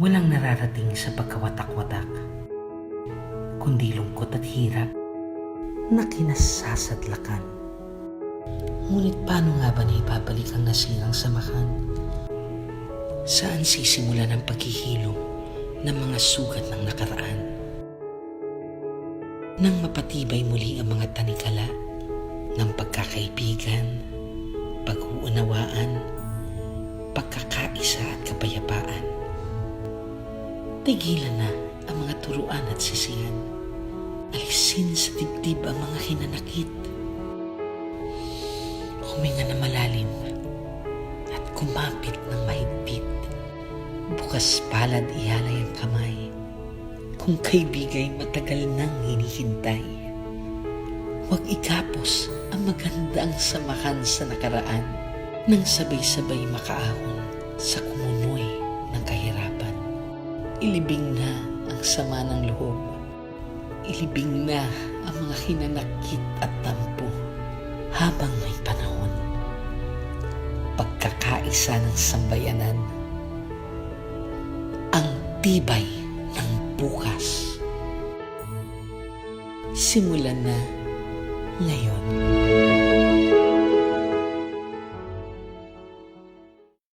Walang nararating sa pagkawatak-watak, kundi lungkot at hirap na kinasasadlakan. Ngunit paano nga ba na ibabalik ang nasirang samahan? Saan sisimulan ang paghihilom ng mga sugat ng nakaraan? Nang mapatibay muli ang mga tanikala ng pagkakaibigan, pag-uunawaan, pagkakaisa at kapayapaan. Tigilan na ang mga turuan at sisihan. Alisin sa dibdib ang mga hinanakit. Huminga na malalim at kumapit ng mahigpit. Bukas palad ihalay ang kamay kung kaibigay matagal nang hinihintay. Huwag ikapos ang magandang samahan sa nakaraan nang sabay-sabay makaahon sa kahirapan. Ilibing na ang sama ng loob. Ilibing na ang mga hinanakit at tampo habang may panahon. Pagkakaisa ng sambayanan. Ang tibay ng bukas. Simulan na ngayon.